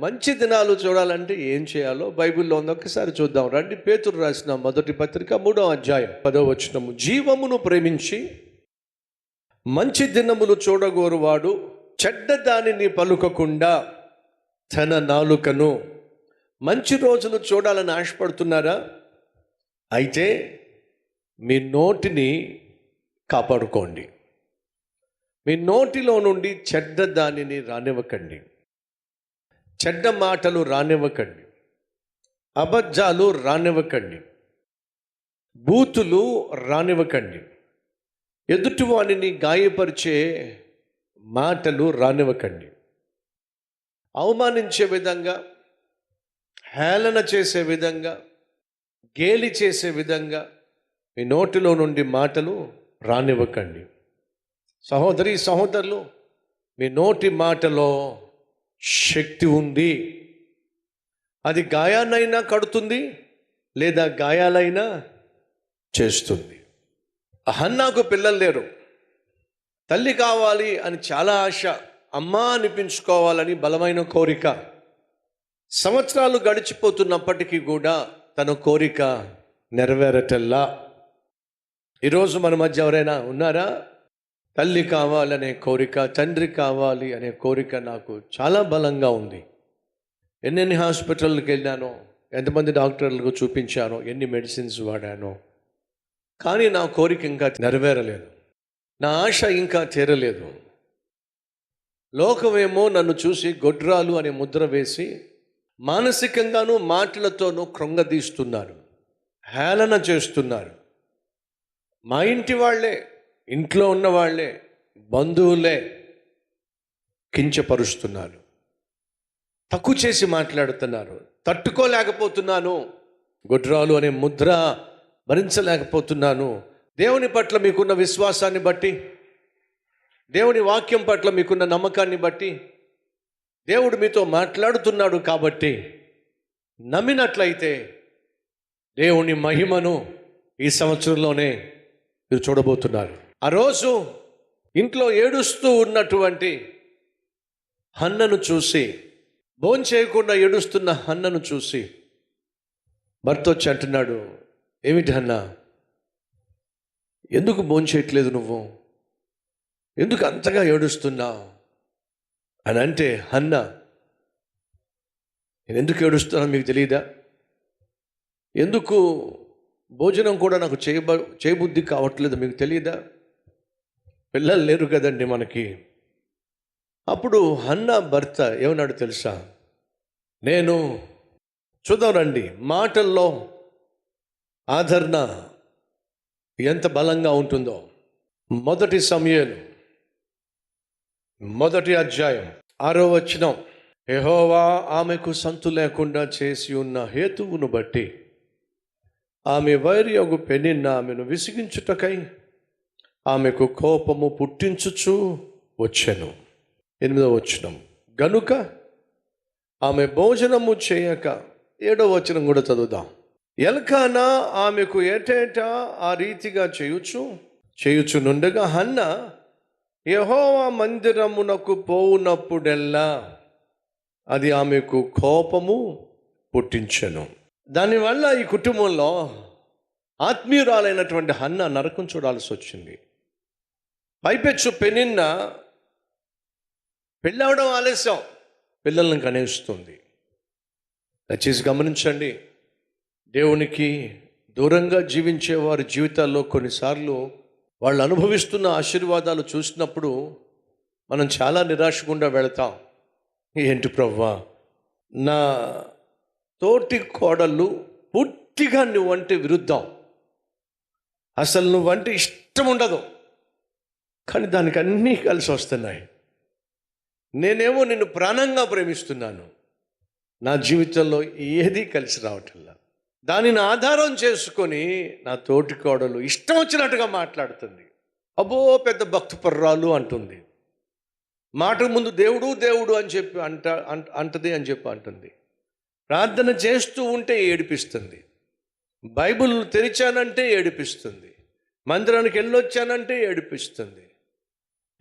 మంచి దినాలు చూడాలంటే ఏం చేయాలో బైబిల్లో ఉంది. ఒక్కసారి చూద్దాం. రండి పేతురు రాసిన మొదటి పత్రిక మూడవ అధ్యాయం పదవ వచనము. జీవమును ప్రేమించి మంచి దినములు చూడగోరువాడు చెడ్డ దానిని పలుకకుండా తన నాలుకను మంచి రోజులు చూడాలని ఆశపడుతున్నారా? అయితే మీ నోటిని కాపాడుకోండి. మీ నోటిలో నుండి చెడ్డ దానిని రానివ్వకండి. చెడ్డ మాటలు రానివ్వకండి. అబద్ధాలు రానివ్వకండి. బూతులు రానివ్వకండి. ఎదుటివాణిని గాయపరిచే మాటలు రానివ్వకండి. అవమానించే విధంగా హేళన చేసే విధంగా గేలి చేసే విధంగా మీ నోటిలో నుండి మాటలు రానివ్వకండి. సహోదరి సహోదరులు మీ నోటి మాటలో శక్తి ఉంది. అది గాయాన్నైనా కడుతుంది లేదా గాయాలైనా చేస్తుంది. అహన్నాకు పిల్లలు లేరు. తల్లి కావాలి అని చాలా ఆశ అమ్మా అనిపించుకోవాలని బలమైన కోరిక. సంవత్సరాలు గడిచిపోతున్నప్పటికీ కూడా తన కోరిక నెరవేరటల్లా. ఈరోజు మన మధ్య ఎవరైనా ఉన్నారా? తల్లి కావాలనే కోరిక తండ్రి కావాలి అనే కోరిక నాకు చాలా బలంగా ఉంది. ఎన్నెన్ని హాస్పిటల్కి వెళ్ళానో ఎంతమంది డాక్టర్లకు చూపించానో ఎన్ని మెడిసిన్స్ వాడానో. కానీ నా కోరిక ఇంకా నెరవేరలేదు. నా ఆశ ఇంకా తీరలేదు. లోకమేమో నన్ను చూసి గొడ్రాలు అనే ముద్ర వేసి మానసికంగాను మాటలతోనూ కృంగదీస్తున్నారు. హేళన చేస్తున్నారు. మా ఇంటి వాళ్ళే ఇంట్లో ఉన్న వాళ్ళే బంధువులే కించపరుస్తున్నారు. తక్కువ చేసి మాట్లాడుతున్నారు. తట్టుకోలేకపోతున్నాను. గుడ్రాలు అనే ముద్ర భరించలేకపోతున్నాను. దేవుని పట్ల మీకున్న విశ్వాసాన్ని బట్టి దేవుని వాక్యం పట్ల మీకున్న నమ్మకాన్ని బట్టి దేవుడు మీతో మాట్లాడుతున్నాడు కాబట్టి నమ్మినట్లయితే దేవుని మహిమను ఈ సంవత్సరంలోనే మీరు చూడబోతున్నారు. ఆ రోజు ఇంట్లో ఏడుస్తూ ఉన్నటువంటి హన్నను చూసి భోం చేయకుండా ఏడుస్తున్న హన్నను చూసి భర్త వచ్చి అంటున్నాడు ఏమిటి హన్న? ఎందుకు భోం చేయట్లేదు నువ్వు? ఎందుకు అంతగా ఏడుస్తున్నావు? అని అంటే హన్న నేను ఎందుకు ఏడుస్తున్నా మీకు తెలియదా ఎందుకు భోజనం కూడా నాకు చేయబ చేయబుద్ధి కావట్లేదు మీకు తెలియదా పిల్లలు లేరు కదండి మనకి. అప్పుడు హన్న భర్త ఏమన్నాడు తెలుసా? నేను చూద్దాం రండి మాటల్లో ఆదరణ ఎంత బలంగా ఉంటుందో. మొదటి సమయాలు మొదటి అధ్యాయం ఆరో వచనం. ఎహోవా ఆమెకు సంతు లేకుండా చేసి ఉన్న హేతువును బట్టి ఆమె వైర్యగు పెనిన్న ఆమెను విసిగించుటకై ఆమెకు కోపము పుట్టించుచు వచ్చెను. ఎనిమిదో వచనం. గనుక ఆమె భోజనము చేయక ఏడో వచనం కూడా చదువుదాం. ఎల్కానా ఆమెకు ఏటేటా ఆ రీతిగా చేయుచు? నుండగా హన్న యహోవా మందిరమునకు పోవునప్పుడెల్లా అది ఆమెకు కోపము పుట్టించెను. దానివల్ల ఈ కుటుంబంలో ఆత్మీయురాలైనటువంటి హన్న నరకం చూడాల్సి వచ్చింది పైపెచ్చు పెనిన్న పెళ్ళవడం ఆలస్యం. పిల్లల్ని కనేస్తుంది. దయచేసి గమనించండి. దేవునికి దూరంగా జీవించే వారి జీవితాల్లో కొన్నిసార్లు వాళ్ళు అనుభవిస్తున్న ఆశీర్వాదాలు చూసినప్పుడు మనం చాలా నిరాశ గుండా వెళతాం. ఏంటి ప్రవ్వా? నా తోటి కోడళ్ళు పూర్తిగా నువ్వంటే విరుద్ధం. అసలు నువ్వంటే ఇష్టం ఉండదు కానీ దానికి అన్నీ కలిసి వస్తున్నాయి. నేనేమో నిన్ను ప్రాణంగా ప్రేమిస్తున్నాను. నా జీవితంలో ఏది కలిసి రావటంలా దానిని ఆధారం చేసుకొని నా తోటి కోడలు ఇష్టం వచ్చినట్టుగా మాట్లాడుతుంది. అబ్బో పెద్ద భక్తి పర్రాలు అంటుంది. మాట ముందు దేవుడు దేవుడు అని చెప్పి అంట అంట- అంటది అని చెప్పి అంటుంది. ప్రార్థన చేస్తూ ఉంటే ఏడిపిస్తుంది. బైబిల్ తెరిచానంటే ఏడిపిస్తుంది. మందిరానికి వెళ్ళొచ్చానంటే ఏడిపిస్తుంది.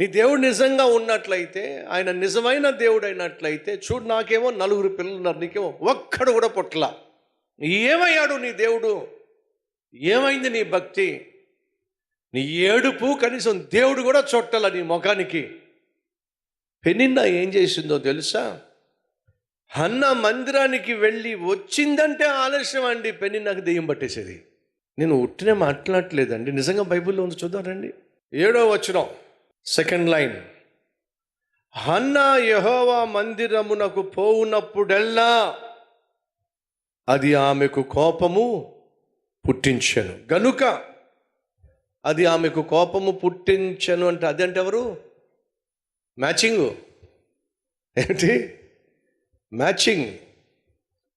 నీ దేవుడు నిజంగా ఉన్నట్లయితే ఆయన నిజమైన దేవుడు అయినట్లయితే చూడు నాకేమో నలుగురు పిల్లలు ఉన్నారు నీకేమో ఒక్కడు కూడా పుట్టల. ఏమయ్యాడు నీ దేవుడు? ఏమైంది నీ భక్తి? నీ ఏడుపు కనీసం దేవుడు కూడా చుట్టాల నీ ముఖానికి. పెనిన్న ఏం చేసిందో తెలుసా? అన్న మందిరానికి వెళ్ళి వచ్చిందంటే ఆలస్యం అండి పెని నాకు దెయ్యం పట్టేసేది. నేను ఉట్టినే మాట్లాడలేదండి నిజంగా బైబిల్లో ఉంది చూద్దారండి ఏడో వచ్చినాం సెకండ్ లైన్ హన్న యహోవా మందిరమునకు పోవునప్పుడెల్లా అది ఆమెకు కోపము పుట్టించను. గనుక అది ఆమెకు కోపము పుట్టించను అంటే అదంటే ఎవరు? మ్యాచింగ్. ఏంటి? మ్యాచింగ్.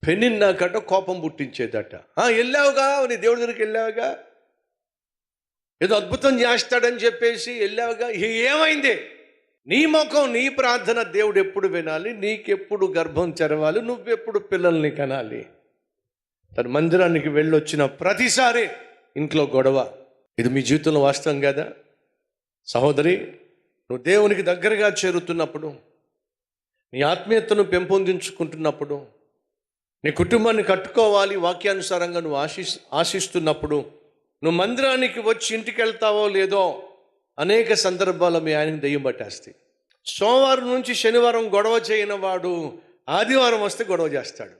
పెన్నిన్నాకట కోపం పుట్టించేదట. వెళ్ళావుగా నీ దేవుడి దగ్గరికి వెళ్ళావుగా? ఏదో అద్భుతం చేస్తాడని చెప్పేసి వెళ్ళావుగా. ఏమైంది? నీ ముఖం నీ ప్రార్థన దేవుడు ఎప్పుడు వినాలి? నీకెప్పుడు గర్భం తెరవాలి? నువ్వెప్పుడు పిల్లల్ని కనాలి? తన మందిరానికి వెళ్ళొచ్చిన ప్రతిసారి ఇంట్లో గొడవ. ఇది మీ జీవితంలో వాస్తవం కదా? సహోదరి నువ్వు దేవునికి దగ్గరగా చేరుతున్నప్పుడు నీ ఆత్మీయతను పెంపొందించుకుంటున్నప్పుడు నీ కుటుంబాన్ని కట్టుకోవాలి వాక్యానుసారంగా నువ్వు ఆశి ఆశిస్తున్నప్పుడు నువ్వు మందిరానికి వచ్చి ఇంటికి వెళ్తావో లేదో అనేక సందర్భాల్లో మీ ఆయనకి దెయ్యం పట్టేస్తాయి. సోమవారం నుంచి శనివారం గొడవ చేయని వాడు ఆదివారం వస్తే గొడవ చేస్తాడు.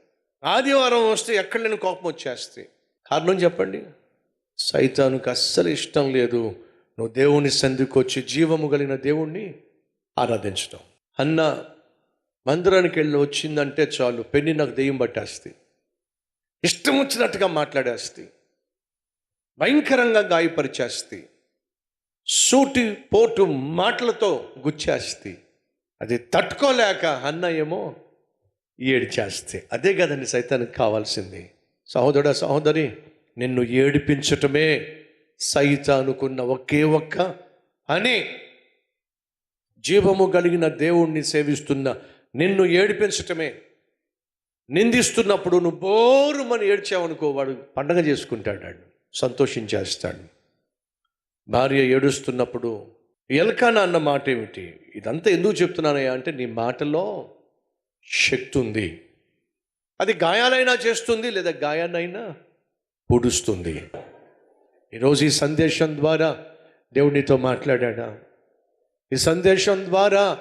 ఆదివారం వస్తే ఎక్కడ లేని కోపం వచ్చేస్తాయి. కారణం చెప్పండి. సైతానికి అస్సలు ఇష్టం లేదు. నువ్వు దేవుని సంధికి వచ్చి జీవము కలిగిన దేవుణ్ణి ఆరాధించడం. అన్న మందిరానికి వెళ్ళి వచ్చిందంటే చాలు. పెళ్ళి నాకు దెయ్యం పట్టేస్తుంది ఇష్టం వచ్చినట్టుగా మాట్లాడేస్తుంది భయంకరంగా గాయపరిచేస్తుంది సూటి పోటు మాటలతో గుచ్చేస్తుంది అది తట్టుకోలేక అన్న ఏమో ఏడిచేస్తే అదే కదండి సైతానికి కావాల్సింది. సహోదర సహోదరి నిన్ను ఏడిపించటమే సైతానుకున్న ఒకే ఒక్క అని జీవము కలిగిన దేవుణ్ణి సేవిస్తున్న నిన్ను ఏడిపించటమే. నిందిస్తున్నప్పుడు నువ్వు బోరుమని ఏడ్చావనుకో వాడు పండగ చేసుకుంటాడు సంతోషించేస్తాడు. భార్య ఏడుస్తున్నప్పుడు ఎలకాన అన్న మాట ఏమిటి? ఇదంతా ఎందుకు చెప్తున్నానయ్యా అంటే నీ మాటలో శక్తి ఉంది. అది గాయాలైనా చేస్తుంది లేదా గాయాన్నైనా పొడుస్తుంది. ఈరోజు ఈ సందేశం ద్వారా దేవుడు నీతో మాట్లాడా ఈ సందేశం ద్వారా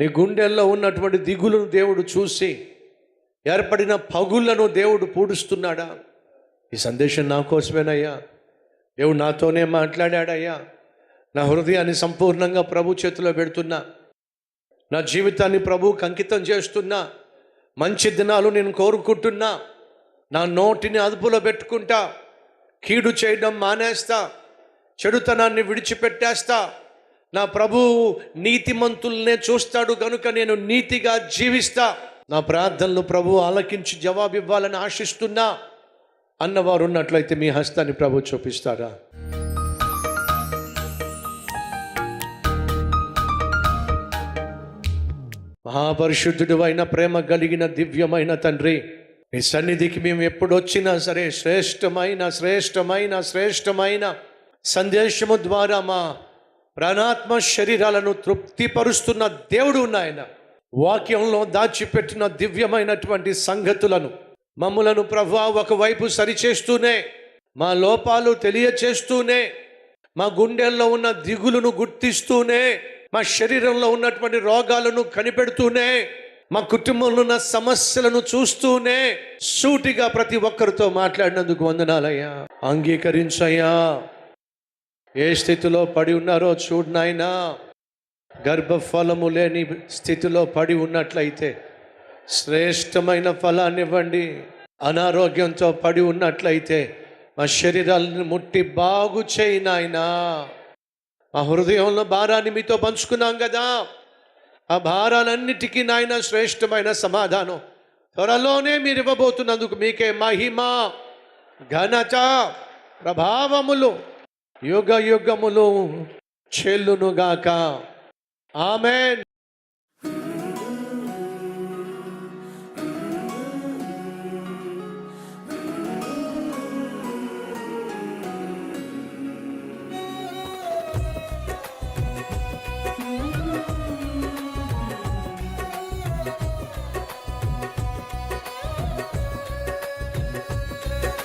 నీ గుండెల్లో ఉన్నటువంటి దిగులను దేవుడు చూసి ఏర్పడిన పగులను దేవుడు పూడుస్తున్నాడా? ఈ సందేశం నా కోసమేనయ్యా. దేవుడు నాతోనే మాట్లాడాడయ్యా. నా హృదయాన్ని సంపూర్ణంగా ప్రభు చేతిలో పెడుతున్నా. నా జీవితాన్ని ప్రభువుకి అంకితం చేస్తున్నా. మంచి దినాలు నేను కోరుకుంటున్నా. నా నోటిని అదుపులో పెట్టుకుంటా. కీడు చేయడం మానేస్తా. చెడుతనాన్ని విడిచిపెట్టేస్తా. నా ప్రభువు నీతిమంతుల్నే చూస్తాడు కనుక నేను నీతిగా జీవిస్తా. నా ప్రార్థనలు ప్రభు ఆలకించి జవాబు ఇవ్వాలని ఆశిస్తున్నా. అన్నవారు ఉన్నట్లయితే మీ హస్తాన్ని ప్రభు చూపిస్తారా? మహాపరిశుద్ధుడు అయిన ప్రేమ కలిగిన దివ్యమైన తండ్రి మీ సన్నిధికి మేము ఎప్పుడు వచ్చినా సరే శ్రేష్టమైన శ్రేష్టమైన శ్రేష్టమైన సందేశము ద్వారా మా ప్రాణాత్మ శరీరాలను తృప్తిపరుస్తున్న దేవుడు నాయన. వాక్యంలో దాచిపెట్టిన దివ్యమైనటువంటి సంగతులను మమ్ములను ప్రభా ఒకవైపు సరిచేస్తూనే మా లోపాలు తెలియచేస్తూనే మా గుండెల్లో ఉన్న దిగులను గుర్తిస్తూనే మా శరీరంలో ఉన్నటువంటి రోగాలను కనిపెడుతూనే మా కుటుంబంలో ఉన్న సమస్యలను చూస్తూనే సూటిగా ప్రతి ఒక్కరితో మాట్లాడినందుకు వందనాలయ్యా. అంగీకరించయ్యా. ఏ స్థితిలో పడి ఉన్నారో చూడు నాయనా. గర్భఫలము లేని స్థితిలో పడి ఉన్నట్లయితే శ్రేష్టమైన ఫలాన్ని ఇవ్వండి అనారోగ్యంతో పడి ఉన్నట్లయితే మా శరీరాలను ముట్టి బాగు చేయి నాయనా. మా హృదయంలో భారాన్ని మీతో పంచుకున్నాం కదా. ఆ భారాలన్నిటికీ నాయన శ్రేష్టమైన సమాధానం. త్వరలోనే మీరు ఇవ్వబోతున్నందుకు మీకే మహిమ ఘనత ప్రభావములు యుగ యుగములు చెల్లునుగాక. ఆమెన్.